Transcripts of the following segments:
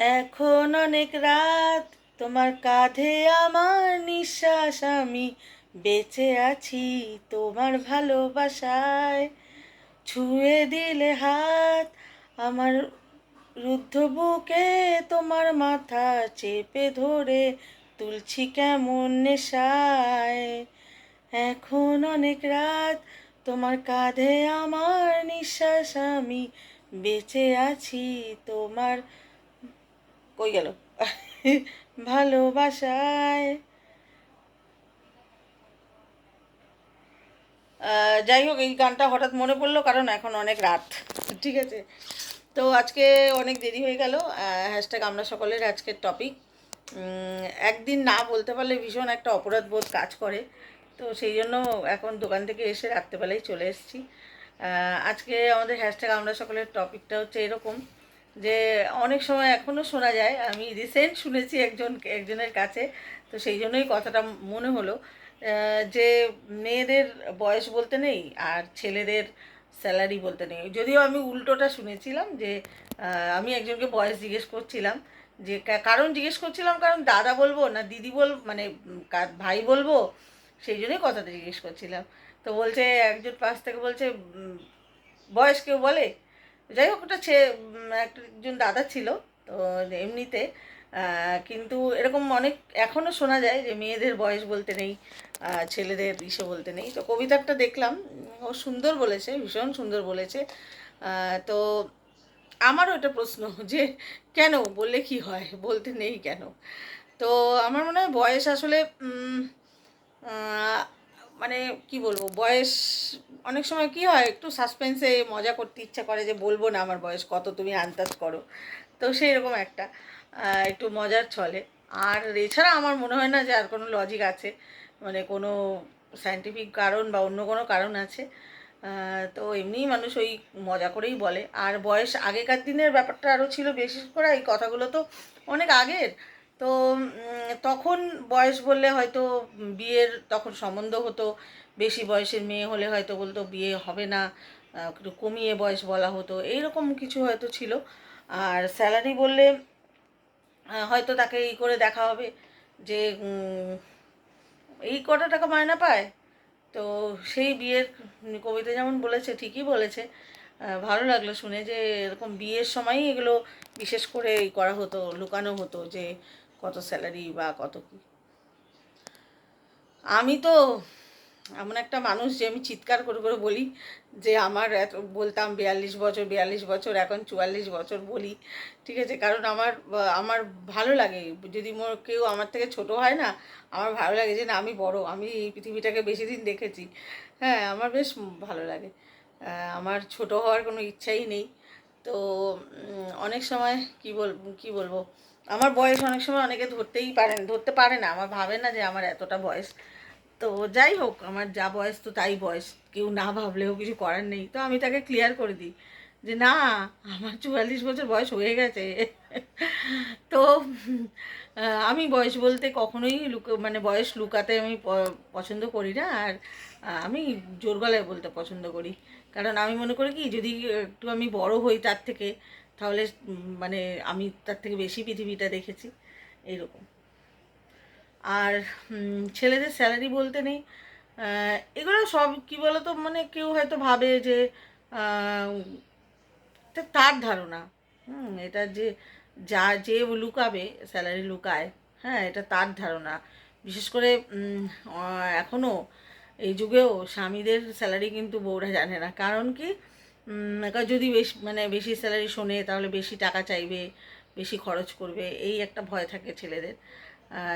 এখন অনেক রাত, তোমার কাঁধে আমার নিঃশ্বাস আমি বেঁচে আছি তোমার ভালোবাসায়। ছুঁয়ে দিলে হাত, আমার রুদ্ধ বুকে তোমার মাথা চেপে ধরে তুলছি কেমন নেশায়। এখন অনেক রাত, তোমার কাঁধে আমার নিঃশ্বাস আমি বেঁচে আছি তোমার কই গেল? ভালোবাসায়। যাই হোক, এই গানটা হঠাৎ মনে পড়ল কারণ এখন অনেক রাত। ঠিক আছে? তো আজকে অনেক দেরি হয়ে গেল। হ্যাশট্যাগ আমরা সকলের আজকের টপিক একদিন না বলতে পারলে ভীষণ একটা অপরাধ বোধ কাজ করে। তো সেই জন্য এখন দোকান থেকে এসে রাত্রেবেলায় চলে এসেছি। আজকে আমাদের হ্যাশট্যাগ আমরা সকলের টপিকটা হচ্ছে এরকম। যে অনেক সময় এখনও শোনা যায়, আমি রিসেন্ট শুনেছি একজন, একজনের কাছে, তো সেই জন্যই কথাটা মনে হলো যে মেয়েদের বয়স বলতে নেই আর ছেলেদের স্যালারি বলতে নেই। যদিও আমি উল্টোটা শুনেছিলাম যে আমি একজনকে বয়স জিজ্ঞেস করছিলাম যে কারণ জিজ্ঞেস করছিলাম, কারণ দাদা বলব না দিদি বল মানে ভাই বলব, সেই জন্যই কথাটা জিজ্ঞেস করছিলাম। তো বলছে, একজন পাশ থেকে বলছে বয়স কেউ বলে? যাই হোক ওটা উম, একজন দাদা ছিল তো এমনিতে কিন্তু এরকম অনেক এখনও শোনা যায় যে মেয়েদের বয়স বলতে নেই ছেলেদের ইসে বলতে নেই। তো কবিতাটা দেখলাম ও সুন্দর বলেছে ভীষণ সুন্দর বলেছে। তো আমারও এটা প্রশ্ন যে কেন বললে কি হয় বলতে নেই কেন? তো আমার মনে হয় বয়স আসলে মানে কি বলব বয়স অনেক সময় কি হয়, একটু সাসপেন্সে মজা করতে ইচ্ছা করে যে বলব না আমার বয়স, কত তুমি আন্দাজ করো। তো সেই রকম একটা একটু মজার চলে আর এছাড়া আমার মনে হয় না যে আর কোনো লজিক আছে মানে কোনো সায়েন্টিফিক কারণ বা অন্য কোনো কারণ আছে। তো এমনিই মানুষ ওই মজা করেই বলে। আর বয়স আগেকার দিনের ব্যাপারটা আরও ছিল, বিশেষ করে এই কথাগুলো তো অনেক আগের। তো তখন বয়স বললে হয়তো বিয়ের তখন সম্বন্ধ হতো। বেশি বয়সের মেয়ে হলে হয়তো বলতো বিয়ে হবে না একটু কমিয়ে বয়স বলা হতো। এইরকম কিছু হয়তো ছিল। আর স্যালারি বললে হয়তো তাকে এই করে দেখা হবে যে এই কটা টাকা মায়না পায়। তো সেই বিয়ের কবিতা যেমন বলেছে, ঠিকই বলেছে। ভালো লাগল শুনে যে এরকম বিয়ের সময়ই এগুলো বিশেষ করে করা হতো, লুকানো হতো যে কত স্যালারি বা কত কী। আমি তো এমন একটা মানুষ যে আমি চিৎকার করে করে বলি যে আমার এত বলতাম বিয়াল্লিশ বছর বিয়াল্লিশ বছর, এখন চুয়াল্লিশ বছর বলি, ঠিক আছে? কারণ আমার আমার ভালো লাগে। যদি মোর কেউ আমার থেকে ছোট হয় না, আমার ভালো লাগে যে না, আমি বড়, আমি এই পৃথিবীটাকে বেশি দিন দেখেছি। হ্যাঁ আমার বেশ ভালো লাগে। আমার ছোট হওয়ার কোনো ইচ্ছাই নেই। তো অনেক সময় কি বল, কি বলব? আমার বয়স অনেক সময় অনেকে ধরতেই পারেন, ধরতে পারে না। আমার ভাবে না যে আমার এতটা বয়স। তো যাই হোক, আমার যা বয়স তো তাই বয়স। কেউ না ভাবলেও কিছু করার নেই। তো আমি তাকে ক্লিয়ার করে দিই যে, না, আমার চুয়াল্লিশ বছর বয়স হয়ে গেছে। তো আমি বয়স বলতে কখনোই লুক মানে বয়স লুকাতে আমি পছন্দ করি না। আর আমি জোর গলায় বলতে পছন্দ করি। কারণ আমি মনে করি কি, যদি একটু আমি বড় হই তার থেকে তাহলে মানে আমি তার থেকে বেশি পৃথিবীটা দেখেছি এইরকম। আর ছেলেদের স্যালারি বলতে নেই এগুলো সব কি বলতো মানে কেউ হয়তো ভাবে যে তার ধারণা। হুম এটা যে যা যে লুকাবে স্যালারি লুকায় হ্যাঁ এটা তার ধারণা। বিশেষ করে উম, আহ, এখনও এই যুগেও স্বামীদের স্যালারি কিন্তু বউরা জানে না। কারণ কি? যদি বেশ মানে বেশি স্যালারি শোনে, তাহলে বেশি টাকা চাইবে, বেশি খরচ করবে, এই একটা ভয় থাকে ছেলেদের।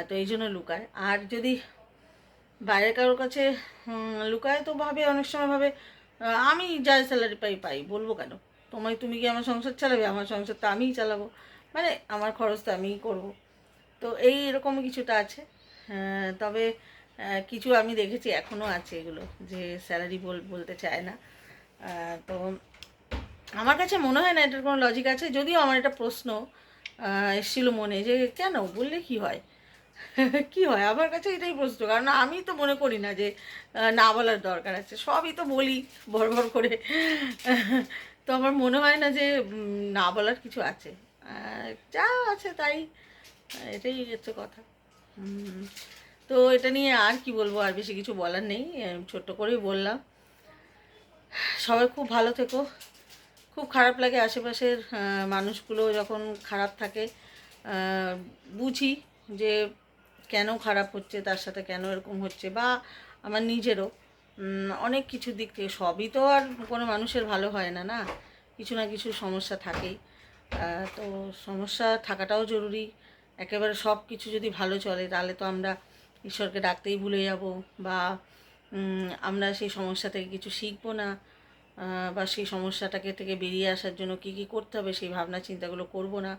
তো এই জন্য লুকায়। আর যদি বাইরে কারোর কাছে লুকায়, তো ভাবে, অনেক সময় ভাবে আমি যা স্যালারি পাই পাই, বলব কেন? তোমায় তুমি কি আমার সংসার চালাবে? আমার সংসার তো আমিই চালাবো। মানে আমার খরচ তো আমিই করব। তো এই এরকম কিছুটা আছে। তবে কিছু আমি দেখেছি এখনও আছে এগুলো, যে স্যালারি বল, বলতে চায় না। তো আমার কাছে মনে হয় না এটার কোনো লজিক আছে, যদিও আমার একটা প্রশ্ন এসেছিল মনে যে কেন? বললে কি হয়? কি হয়? আমার কাছে এটাই প্রশ্ন, কারণ আমি তো মনে করি না যে না বলার দরকার আছে। সবই তো বলি, বড় বড় করে। তো আমার মনে হয় না যে না বলার কিছু আছে। যা আছে তাই, এটাই হচ্ছে কথা। তো এটা নিয়ে আর কি বলব? আর বেশি কিছু বলার নেই। ছোট্ট করেই বললাম। সবাই খুব ভালো থেকো। খুব খারাপ লাগে আশেপাশের মানুষগুলো যখন খারাপ থাকে বুঝি যে কেন খারাপ হচ্ছে, তার সাথে কেন এরকম হচ্ছে বা আমার নিজেরও। অনেক কিছু দিক থেকে, সবই তো আর কোনো মানুষের ভালো হয় না না? কিছু না কিছু সমস্যা থাকেই। তো সমস্যা থাকাটাও জরুরি। একেবারে সব কিছু যদি ভালো চলে, তাহলে তো আমরা ঈশ্বরকে ডাকতেই ভুলে যাব বা আমরা সেই সমস্যা থেকে কিছু শিখব না বা সেই সমস্যাটাকে থেকে বেরিয়ে আসার জন্য কী কী করতে হবে সেই ভাবনা চিন্তাগুলো করব না।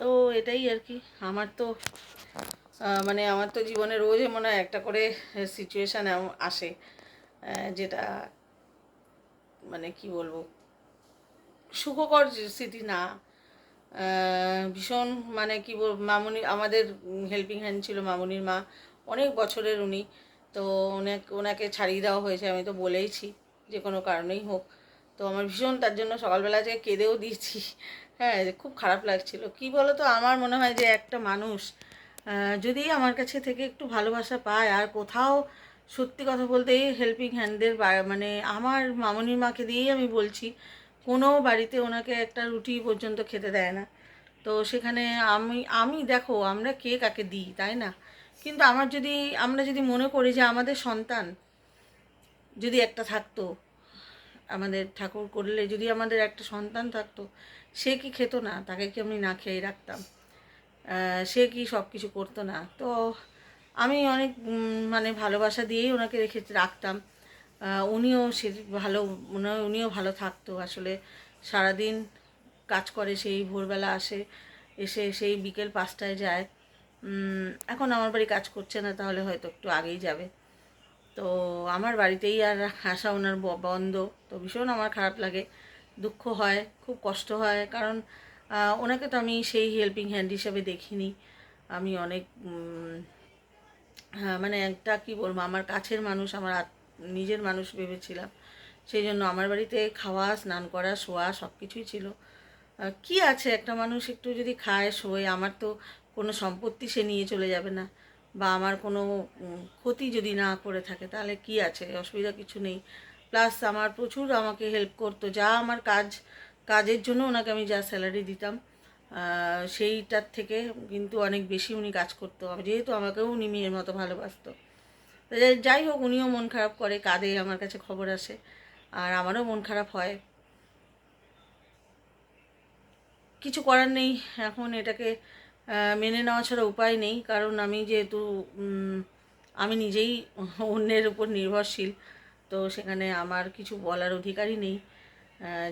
তো এটাই আর কি। আমার তো মানে আমার তো জীবনে রোজই মনে হয় একটা করে সিচুয়েশান আসে যেটা মানে কি বলব, সুখকর স্মৃতি না। ভীষণ মানে কি বল মামুনি, আমাদের হেল্পিং হ্যান্ড ছিল মামুনির মা, অনেক বছরের উনি। তো ওনাকে ওনাকে ছাড়িয়ে দেওয়া হয়েছে, আমি তো বলেইছি যে কোনো কারণেই হোক। তো আমার ভীষণ তার জন্য সকালবেলা থেকে কেঁদেও দিয়েছি হ্যাঁ খুব খারাপ লাগছিল। কি বলো তো আমার মনে হয় যে একটা মানুষ যদি আমার কাছে থেকে একটু ভালোবাসা পায়, আর কোথাও সত্যি কথা বলতে এই হেল্পিং হ্যান্ডদের মানে আমার মামনির মাকে দিয়েই আমি বলছি, কোনো বাড়িতে ওনাকে একটা রুটি পর্যন্ত খেতে দেয় না। তো সেখানে আমি আমি দেখো, আমরা কে কাকে দিই, তাই না? কিন্তু আমার যদি, আমরা যদি মনে করি যে আমাদের সন্তান যদি একটা থাকতো, আমাদের ঠাকুর করলে যদি আমাদের একটা সন্তান থাকতো, সে কি খেত না? তাকে কি আমি না খেয়ে রাখতাম? সে কি সব কিছু করতো না? তো আমি অনেক মানে ভালোবাসা দিয়েই ওনাকে রেখে রাখতাম। উনিও সে ভালো উনি- উনিও ভালো থাকতো আসলে। সারাদিন কাজ করে, সেই ভোরবেলা আসে, এসে সেই বিকেল পাঁচটায় যায়। এখন আমার বাড়ি কাজ করছে না, তাহলে হয়তো একটু আগেই যাবে। তো আমার বাড়িতেই আর আসা ওনার বন্ধ। তো ভীষণ আমার খারাপ লাগে। দুঃখ হয়, খুব কষ্ট হয়। কারণ ওনাকে তো আমি সেই হেল্পিং হ্যান্ড হিসাবে দেখিনি। আমি অনেক হ্যাঁ মানে একটা কি বলব, আমার কাছের মানুষ, আমার নিজের মানুষ ভেবেছিলাম। সেই জন্য আমার বাড়িতে খাওয়া, স্নান করা, শোয়া সব কিছুই ছিল কি আছে? একটা মানুষ একটু যদি খায়, শোয়। আমার তো কোনো সম্পত্তি সে নিয়ে চলে যাবে না বা আমার কোনো ক্ষতি যদি না করে থাকে, তাহলে কি আছে? অসুবিধা কিছু নেই। প্লাস আমার প্রচুর আমাকে হেল্প করতো। যা আমার কাজ, কাজের জন্য ওনাকে আমি যা স্যালারি দিতাম সেইটার থেকে কিন্তু অনেক বেশি উনি কাজ করতো। যেহেতু আমাকেও উনি মেয়ের মতো ভালোবাসতো। যাই- হোক, উনিও মন খারাপ করে, কাঁদে, আমার কাছে খবর আসে। আর আমারও মন খারাপ হয়। কিছু করার নেই। এখন এটাকে মেনে নেওয়া ছাড়া উপায় নেই, কারণ আমি যেহেতু আমি নিজেই অন্যের উপর নির্ভরশীল, তো সেখানে আমার কিছু বলার অধিকারই নেই।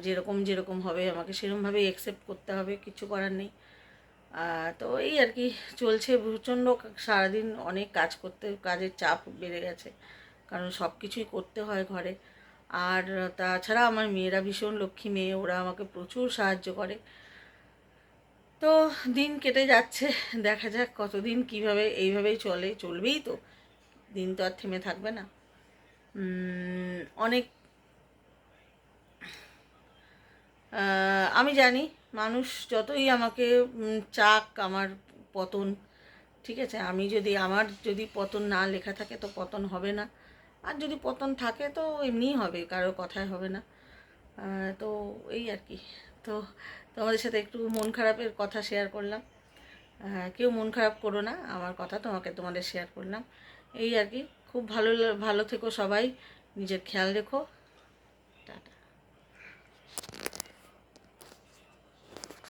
যেরকম যেরকম হবে, আমাকে সেরকমভাবেই অ্যাকসেপ্ট করতে হবে, কিছু করার নেই। তো এই আর কি, চলছে প্রচণ্ড, সারাদিন অনেক কাজ করতে, কাজের চাপ বেড়ে গেছে, কারণ সব কিছুই করতে হয় ঘরে। আর তাছাড়া আমার মেয়েরা ভীষণ লক্ষ্মী মেয়ে, ওরা আমাকে প্রচুর সাহায্য করে। তো দিন কেটে যাচ্ছে, দেখা যাক কতদিন কীভাবে এইভাবেই চলে, চলবেই তো। দিন তো আর থেমে থাকবে না। অনেক আমি জানি মানুষ যতই আমাকে চাক আমার পতন, ঠিক আছে? আমি যদি, আমার যদি পতন না লেখা থাকে তো পতন হবে না। আর যদি পতন থাকে তো এমনিই হবে কারোর কথায় হবে না। তো এই আর কি। তো তোমাদের সাথে একটু মন খারাপের কথা শেয়ার করলাম। আহ, কেউ মন খারাপ করো না আমার কথা তোমাকে তোমাদের শেয়ার করলাম। এই আর কি খুব ভালো ভালো থেকো সবাই নিজের খেয়াল রেখো।